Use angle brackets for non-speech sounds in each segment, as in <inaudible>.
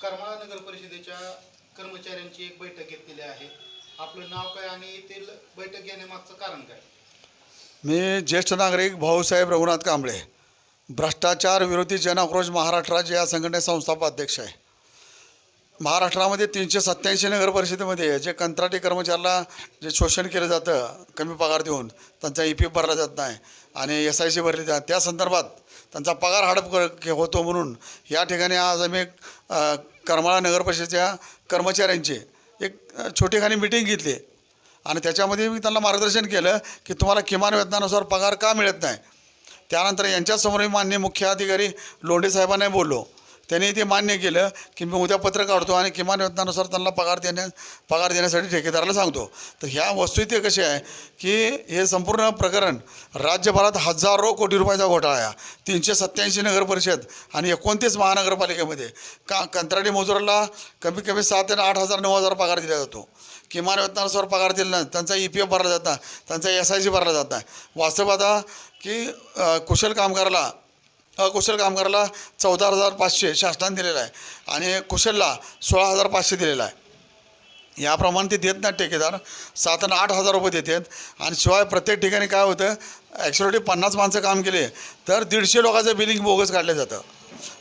करमाळा नगर परिषदेच्या कर्मचाऱ्यांची एक बैठक घेतलेली आहे. आपलं नाव काय आणि येथील बैठक घेण्यामागचं कारण काय? मी ज्येष्ठ नागरिक भाऊसाहेब रघुनाथ कांबळे भ्रष्टाचार विरोधी जनआक्रोश महाराष्ट्र राज्य या संघटने संस्थापक अध्यक्ष आहे. महाराष्ट्रामध्ये तीनशे सत्त्याऐंशी नगर परिषदेमध्ये जे कंत्राटी कर्मचाऱ्याला जे शोषण केलं जातं कमी पगार देऊन त्यांचा ई पी एफ भरला जात नाही आणि एस आय सी भरली जात त्या संदर्भात त्यांचा पगार हडप कर होतो म्हणून या ठिकाणी आज आम्ही करमाळा नगरपरिषदेच्या कर्मचाऱ्यांची एक छोटीखानी मिटिंग घेतली. आणि त्याच्यामध्ये मी त्यांना मार्गदर्शन केलं की तुम्हाला किमान वेतनानुसार पगार का मिळत नाही? त्यानंतर यांच्यासमोर मी मान्य मुख्य अधिकारी लोंढे साहेबांना बोललो. त्यांनी ते मान्य केलं की मी उद्या पत्र काढतो आणि किमान वेतनानुसार त्यांना पगार देण्या पगार देण्यासाठी ठेकेदाराला सांगतो. तर ह्या वस्तुस्थिती कशी आहे की हे संपूर्ण प्रकरण राज्यभरात हजारो कोटी रुपयाचा घोटाळा आहे. तीनशे सत्त्याऐंशी नगरपरिषद आणि एकोणतीस महानगरपालिकेमध्ये का कंत्राटी मजुराला कमीत कमी सात ते आठ हजार नऊ हजार पगार दिला जातो. किमान वेतनानुसार पगार दिला नाही. त्यांचा ई पी एफ भरला जात नाही. त्यांचा एस आय सी भरला जात नाही. वास्तव आता की कुशल कामगाराला अकुशल कामगाराला चौदा हजार पाचशे शासनाने दिलेलं आहे आणि कुशलला सोळा हजार पाचशे दिलेला आहे. याप्रमाणे ते देत नाहीत ठेकेदार. सात आणि आठ हजार रुपये देतात आणि शिवाय प्रत्येक ठिकाणी काय होतं ॲक्च्युअली पन्नास माणसं काम केले तर दीडशे लोकांचं बिलिंग बोगस काढलं जातं.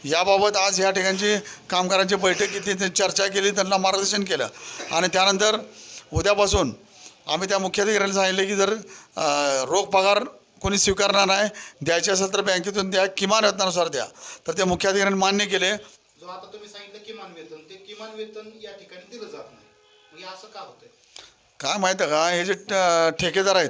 याबाबत आज ह्या ठिकाणची कामगारांची बैठक घेतली चर्चा केली त्यांना मार्गदर्शन केलं. आणि त्यानंतर उद्यापासून आम्ही त्या मुख्याधिकाऱ्यांना सांगितले की जर रोख पगार कोणी स्वीकारणार नाही द्यायचे असेल तर बँकेतून द्या किमान वेतनानुसार द्या. तर त्या मुख्याधिकाऱ्यांनी मान्य केले. जो आता तुम्ही सांगितलं किमान वेतन ते किमान वेतन या ठिकाणी दिलं जात नाही. हे असं का होतंय? काय माहीत आहे का? हे जे ट- ठेकेदार आहेत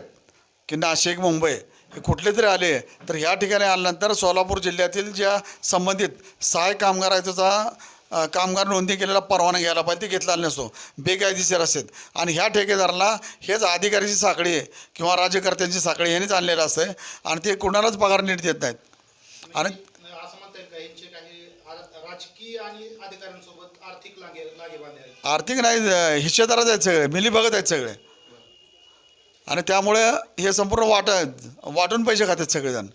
की नाशिक मुंबई हे कुठले तरी आले तर ह्या ठिकाणी आल्यानंतर सोलापूर जिल्ह्यातील ज्या संबंधित सहाय्यक कामगार आहेत त्याचा कामगार नोंदणी केलेला परवाना घ्यायला पाहिजे ते घेतला नसतो. बेकायदेशीर असतात आणि ह्या ठेकेदाराला हेच अधिकाऱ्याची साखळी आहे किंवा राज्यकर्त्यांची साखळी ह्यांनीच आणलेलं असतं आणि ते कुणालाच पगार नीट देत नाहीत. आणि आर्थिक नाही हिस्सेदारच आहेत सगळे मिली बघत आहेत सगळे. आणि त्यामुळे हे संपूर्ण वाट वाटून पैसे खातात सगळेजण.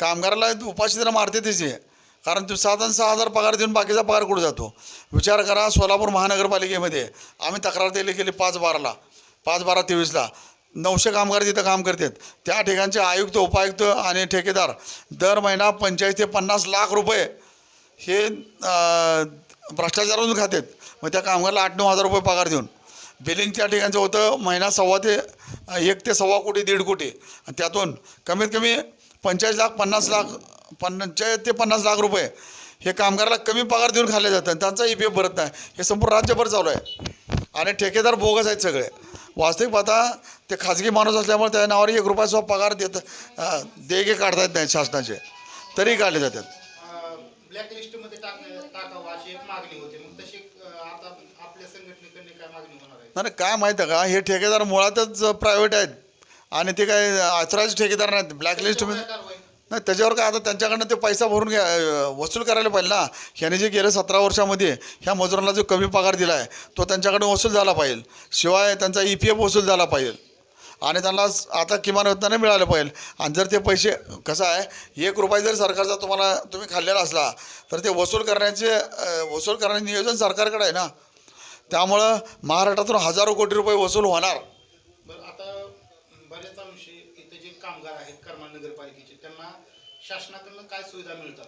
कामगाराला उपाशी तर मारते त्याची. कारण तो साधारण सहा हजार पगार देऊन बाकीचा पगार कुठं जातो? विचार करा सोलापूर महानगरपालिकेमध्ये. आम्ही तक्रार दिली गेली पाच बाराला. पाच बारा तेवीसला. नऊशे कामगार तिथं काम करतात. त्या ठिकाणचे आयुक्त उपायुक्त आणि ठेकेदार दर महिना पंचेचाळीस ते पन्नास लाख रुपये हे भ्रष्टाचारातून खातात मग त्या कामगाराला आठ नऊ हजार रुपये पगार देऊन. बिलिंग त्या ठिकाणचं होतं महिना सव्वा ते एक ते सव्वा कोटी दीड कोटी. आणि त्यातून कमीत कमी पंचेचाळीस लाख पन्नास लाख पंचेचाळीस ते पन्नास लाख रुपये हे कामगाराला कमी पगार देऊन खाल्ले जातात त्यांचा ई पी एफ भरत नाही. हे संपूर्ण राज्यभर चालू आहे. आणि ठेकेदार बोगस आहेत सगळे. वास्तविक पाहता ते खाजगी माणूस असल्यामुळे त्या नावावर एक रुपयाचा पगार देत देगे काढता येत नाही शासनाचे. तरी काढले जातात. ब्लॅक लिस्टमध्ये टाकण्या टाकावं अशी एक मागणी होती. मग तशी अं, आता आपल्या संघटनेकडे काय मागणी होणार आहे? नाही नाही, काय माहीत आहे का? हे ठेकेदार मुळातच प्रायव्हेट आहेत. आणि ते काय अथराईज ठेकेदार नाहीत. ब्लॅकलिस्टमध्ये काय कारवाई नाही त्याच्यावर काय आता त्यांच्याकडनं ते पैसा भरून घ्या वसूल करायला पाहिजे ना. ह्याने जे गेल्या सतरा वर्षामध्ये ह्या मजुरांना जो कमी पगार दिला आहे तो त्यांच्याकडे वसूल झाला पाहिजे. शिवाय त्यांचा ई पी एफ वसूल झाला पाहिजे. आणि त्यांना आता किमान वेतनाने मिळालं पाहिजे. आणि जर ते पैसे कसं आहे एक रुपये जर सरकारचा तुम्हाला तुम्ही खाल्लेला असला तर ते वसूल करण्याचे वसूल करण्याचे नियोजन सरकारकडे आहे ना. त्यामुळं महाराष्ट्रातून हजारो कोटी रुपये वसूल होणार. बरं आता बऱ्याच अंशी कामगार आहेत करमाळ नगरपालिकेचे त्यांना शासनाकडनं काय सुविधा मिळतात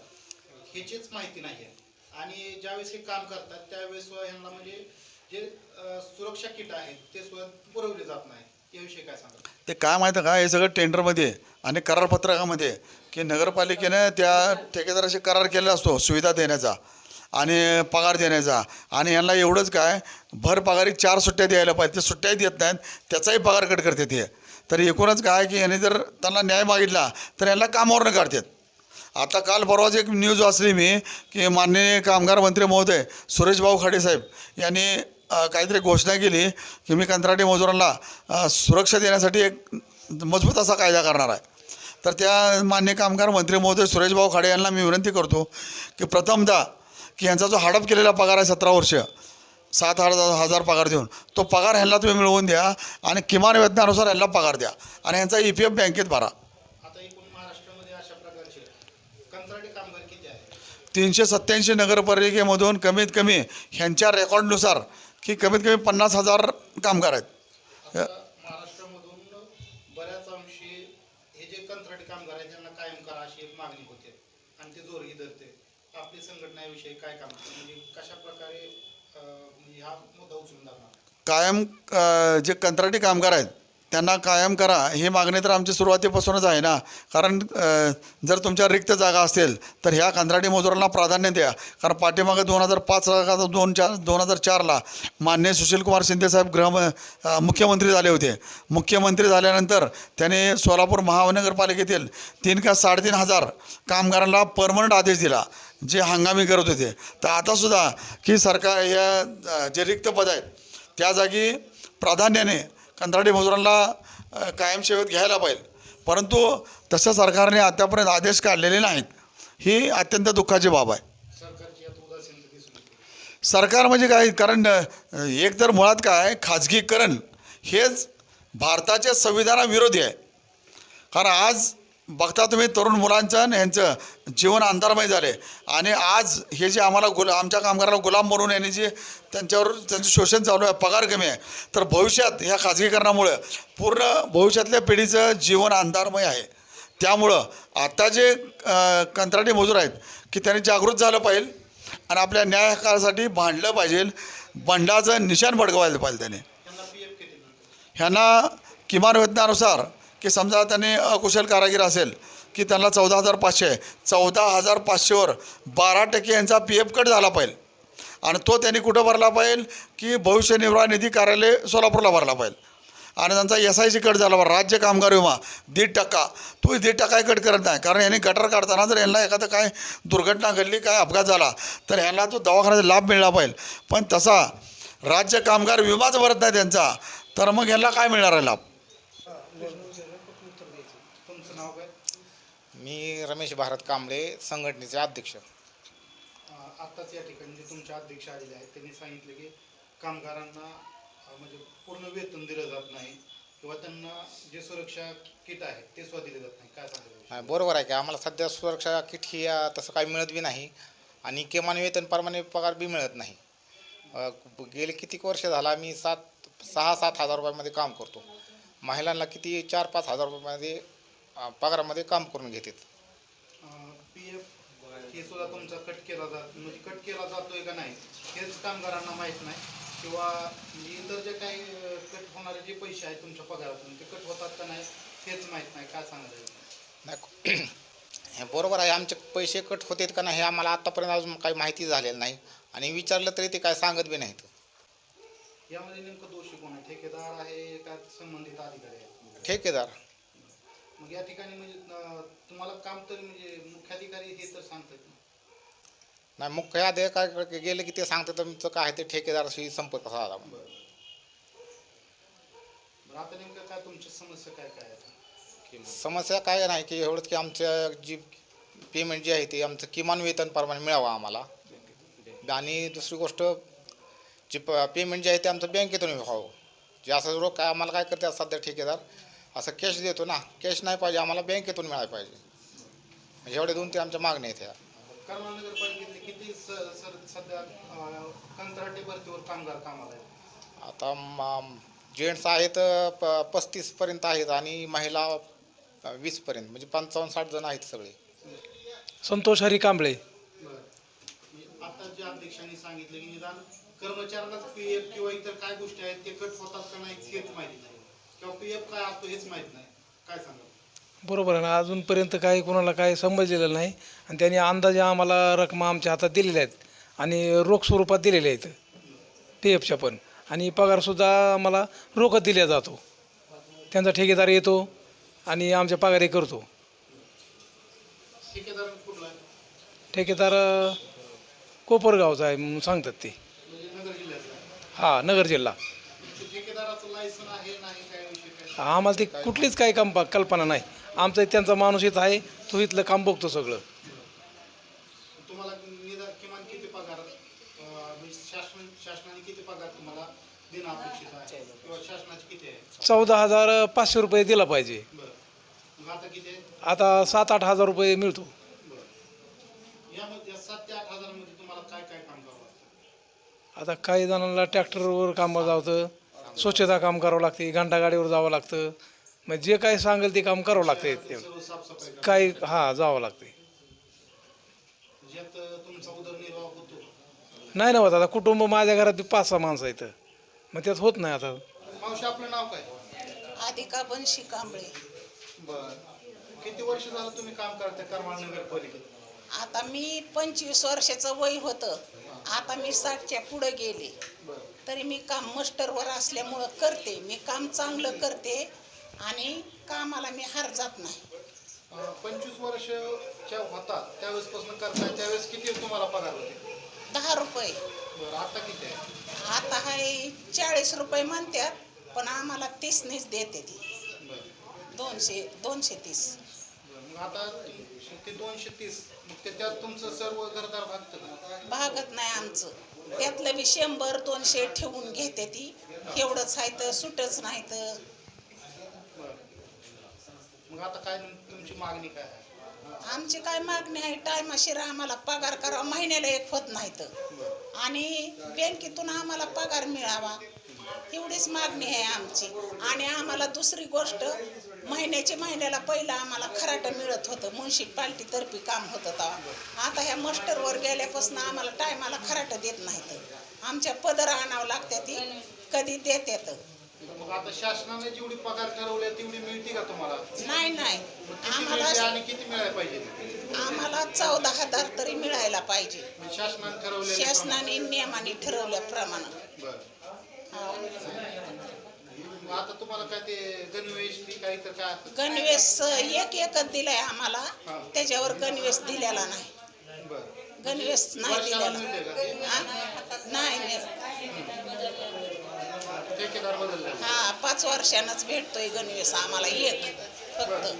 ह्याचीच माहिती नाही आहे आणि ज्यावेळेस हे काम करतात त्यावेळेस ह्यांना म्हणजे जे सुरक्षा किट आहेत ते सुद्धा पुरवले जात नाही याविषयी काय सांगा ते काय माहिती का? हे सगळं टेंडरमध्ये आणि करारपत्रकामध्ये की नगरपालिकेनं त्या ठेकेदाराशी करार केलेला असतो सुविधा देण्याचा आणि पगार देण्याचा. आणि यांना एवढंच काय भर पगारी चार सुट्ट्या द्यायला पाहिजे. ते सुट्ट्याही देत नाहीत त्याचाही पगार कट करते ते तर एकूणच काय की यांनी जर त्यांना न्याय मागितला तर यांना कामावर काढतात. आता काल परवाच एक न्यूज वाचली मी की माननीय कामगार मंत्री महोदय सुरेशभाऊ खाडे साहेब यांनी काहीतरी घोषणा केली की मी कंत्राटी मजुरांना सुरक्षा देण्यासाठी एक मजबूत असा कायदा करणार आहे. तर त्या मान्य कामगार मंत्री महोदय सुरेशभाऊ खाडे यांना मी विनंती करतो की प्रथमतः की यांचा जो हडप केलेला पगार आहे सतरा वर्ष सात हजार हजार पगार देऊन. तो पगार ह्यांना तुम्ही मिळवून द्या आणि किमान वेतनानुसार यांना पगार द्या. आणि यांचा ई पी एफ बँकेत भरा. तीनशे सत्त्याऐंशी नगरपालिकेमधून कमीत कमी ह्यांच्या रेकॉर्डनुसार की कमीत कमी पन्नास हजार कामगार आहेत. आणि ते जोरही धरते. आपली संघटनेविषयी काय काम? म्हणजे कशा प्रकारे हा मुद्दा उचलून धरणार. कायम अ, जे कंत्राटी कामगार आहेत त्यांना कायम करा. ही मागणी तर आमची सुरुवातीपासूनच आहे ना. कारण जर तुमच्या रिक्त जागा असेल तर ह्या कंत्राटी मजुरांना प्राधान्य द्या. कारण पाठीमागे दोन हजार पाच दोन चार दोन हजार चारला मान्य सुशीलकुमार शिंदेसाहेब गृह मुख्यमंत्री झाले होते. मुख्यमंत्री झाल्यानंतर त्याने सोलापूर महानगरपालिकेतील तीन का साडेतीन हजार कामगारांना परमनंट आदेश दिला जे हंगामी करत होते. तर आतासुद्धा की सरकार या जे रिक्त पद आहेत त्या जागी प्राधान्याने कंत्राटी मजुरांना कायमसेवेत घ्यायला पाहिजे. परंतु तसं सरकारने आतापर्यंत आदेश काढलेले नाहीत. ही अत्यंत दुःखाची बाब आहे. सरकार म्हणजे काय? कारण एक तर मुळात काय? खाजगीकरण हेच भारताच्या संविधानाविरोधी आहे. कारण आज बघता तुम्ही तरुण मुलांचं आणि यांचं जीवन अंधारमय झाले. आणि आज हे जे आम्हाला गुला आमच्या कामगाराला गुलाम बनवून यांनी जे त्यांच्यावर त्यांचं शोषण चालू आहे पगार कमी आहे तर भविष्यात ह्या खाजगीकरणामुळं पूर्ण भविष्यातल्या पिढीचं जीवन अंधारमय आहे. त्यामुळं आता जे कंत्राटी मजूर आहेत की त्यांनी जागृत झालं पाहिजे आणि आपल्या न्यायकारासाठी भांडलं पाहिजे बंडाचं निशाण भडकवायला पाहिजे त्याने. ह्यांना किमान वेतनानुसार की समजा त्यांनी अकुशल कारागीर असेल की त्यांना चौदा हजार पाचशे चौदा हजार पाचशेवर बारा टक्के यांचा पी एफ कट झाला पाहिजे. आणि तो त्यांनी कुठं भरला पाहिजे? की भविष्य निर्वाह निधी कार्यालय सोलापूरला भरला पाहिजे. आणि त्यांचा एस आय सी कट झाला पाहिजे. राज्य कामगार विमा दीड टक्का. तो दीड टक्का कट करत नाही. कारण यांनी गटर काढताना जर यांना एखादं काय दुर्घटना घडली काय अपघात झाला तर यांना तो दवाखान्याचा लाभ मिळला पाहिजे. पण तसा राज्य कामगार विमाच भरत नाही त्यांचा. तर मग यांना काय मिळणार आहे लाभ तुमचं नाव काय मी रमेश भारत कांबळे संघटनेचे अध्यक्ष. आत्ताच या ठिकाणी जे तुमचे अध्यक्ष आलेले आहेत त्यांनी सांगितलं की कामगारांना म्हणजे पूर्ण वेतन दिलं जात नाही किंवा त्यांना जे सुरक्षा किट आहे ते सुद्धा दिले जात नाही. काय सांगायचं हा, बरोबर आहे की आम्हाला सध्या सुरक्षा किट ही तसं काही मिळत बी नाही आणि किमान वेतन परमाने पगार बी मिळत नाही. गेले कितीक वर्ष झाला आम्ही सात सहा सात हजार रुपयामध्ये काम करतो. महिलांना किती चार पाच हजार रुपयामध्ये अ, पगारामध्ये काम करून घेतात. पी एफ हे सुद्धा तुमचा कट केला जात म्हणजे कट केला जातोय का नाही हेच कामगारांना माहीत नाही. किंवा म्हणजे इतर जे काही कट होणारे जे पैसे आहेत तुमच्या पगारातून ते कट होतात का नाही हेच माहीत नाही. काय नाही <clears throat> हे बरोबर आहे. आमचे पैसे कट होतात का नाही हे आम्हाला आत्तापर्यंत अजून काही माहिती झालेलं नाही. आणि विचारलं तरी ते काय सांगत बी नाहीत. यामध्ये नेमकं दोषी कोण आहे? ठेकेदार आहे का संबंधित अधिकारी आहे? ठेकेदार. मग या ठिकाणी म्हणजे तुम्हाला काम तरी म्हणजे मुख्याधिकारी हे तर सांगतात ना. नाही मुख्य अधिकाऱ्याकडे गेले की ते सांगतात तुमचं काय आहे ते ठेकेदाराशी संपर्क साधा बरं. बरं आता नेमकं काय तुमची समस्या काय काय आहे समस्या काय नाही की एवढंच की आमच्या जी पेमेंट जी आहे ते आमचं किमान वेतन प्रमाणे मिळावं आम्हाला. आणि दुसरी गोष्ट जी प पेमेंट जे आहे ते आमचं बँकेतून व्हावं. जे असं रोख काय आम्हाला काय करतात सध्या ठेकेदार? असं कॅश देतो ना कॅश नाही पाहिजे आम्हाला बँकेतून मिळायला पाहिजे. म्हणजे एवढे दोन ते आमच्या मागण्या आहेत ह्या. करमाळ नगरपालिकेतले किती स- सर सध्या अं, कंत्राटी भरतीवर कामगार कामाला आहेत? आता जेंट्स आहेत प पस्तीसपर्यंत आहेत आणि महिला वीसपर्यंत म्हणजे पंचावन्न साठ जण आहेत सगळे. संतोष हरी कांबळे. बरं. म्हणजे आता जे अध्यक्षांनी सांगितलं की निदान कर्मचाऱ्यालाच पी एफ किंवा इतर काय गोष्टी आहेत ते कट होतात का नाही हेच माहिती नाही. किंवा पी एफ काय असतो हेच माहीत नाही. काय सांगा बरोबर आहे ना. अजूनपर्यंत काही कोणाला काही समजलेलं नाही. आणि त्यांनी अंदाजे आम्हाला रकमा आमच्या हातात दिलेल्या आहेत. आणि रोख स्वरूपात दिलेल्या आहेत. पी एफच्या पण. आणि पगारसुद्धा आम्हाला रोखत दिला जातो. त्यांचा ठेकेदार येतो आणि आमच्या पगारी करतो. ठेकेदार कुठला आहे? ठेकेदार अं, कोपरगावचा आहे म्हणून सांगतात ते. म्हणजे नगर जिल्ह्यातला आहे. हा नगर जिल्हा ते ठेकेदाराचं लायसन आहे नाही काय विषय काय आम्हाला ती कुठलीच काही कम कल्पना नाही. आमचा त्यांचा माणूस इथं आहे तो इथलं काम बघतो सगळं. म्हणजे चौदा हजार पाचशे रुपये दिला पाहिजे. आता सात आठ हजार रुपये मिळतो. आता काही जणांना ट्रॅक्टरवर कामावर जावतं स्वच्छता काम करावं लागते घंटा गाडीवर जावं लागतं. मग जे काही सांगेल ते काम करावं लागते. काही हां जावं लागते. नाही ना होत. आता कुटुंब माझ्या घरात पाच सहा माणसं आहेत. मग त्यात होत नाही आता. मावशी आपलं नाव काय? अधिका बनशी कांबळे. बर. किती वर्ष झालं तुम्ही काम करता करमाळ नगरपालिकेत? आता मी पंचवीस वर्षाचं वय होतं. आता मी साठच्या पुढे गेले. बर. तरी मी काम मस्टरवर असल्यामुळं करते. मी काम चांगलं करते आणि कामाला मी हार जात नाही. पंचवीस वर्षच्या होता त्यावेळेसपासून करताय. त्यावेळेस किती तुम्हाला पगार होते? दहा रुपये. बरं आता किती आहे? आता हाय चाळीस रुपये म्हणतात पण आम्हाला तीसनीच देते ती. बरं. दोनशे दोनशे तीस. बरं. मग आता ते दोनशे तीस. मग त्याच्यात तुमचं सर्व घरदार भागतं का? भागत नाही आमचं. त्यातलं बी शंभर दोनशे ठेवून घेते ती. एवढंच आहे तर सुटच नाही तर. मग आता काय तुमची मागणी काय आहे? आमची काय मागणी आहे? टायमाशीर आम्हाला पगार करावा महिन्याला एक होत नाही तर. आणि बँकेतून आम्हाला पगार मिळावा. एवढीच मागणी आहे आमची. आणि आम्हाला दुसरी गोष्ट महिन्याची महिन्याला पहिलं आम्हाला खराटं मिळत होतं. म्युन्सिपाल्टीतर्फे काम होतं तेव्हा. आता ह्या मस्टरवर गेल्यापासून आम्हाला टायमाला खराटं देत नाहीत. आमच्या पदर आणावं लागते ती कधी मग आता शासनाने जेवढी पगार ठरवली तेवढी मिळते का तुम्हाला? नाही नाही. आम्हाला आणि किती मिळायला पाहिजे? आम्हाला चौदा हजार तरी मिळायला पाहिजे. शासनाने शासनाने नियमाने ठरवल्याप्रमाणे बरं. हा. मग आता तुम्हाला काय ते गणवेश ती काही तर काय गणवेश एक एकच दिलाय आम्हाला. त्याच्यावर गणवेश दिलेला नाही. बरं. गणवेश नाही वर्षाला दिलेला. मिळते का हा? नाही नाही. ठेकेदार बदलले. हा पाच वर्षानंच भेटतोय गणवेश आम्हाला एक फक्त.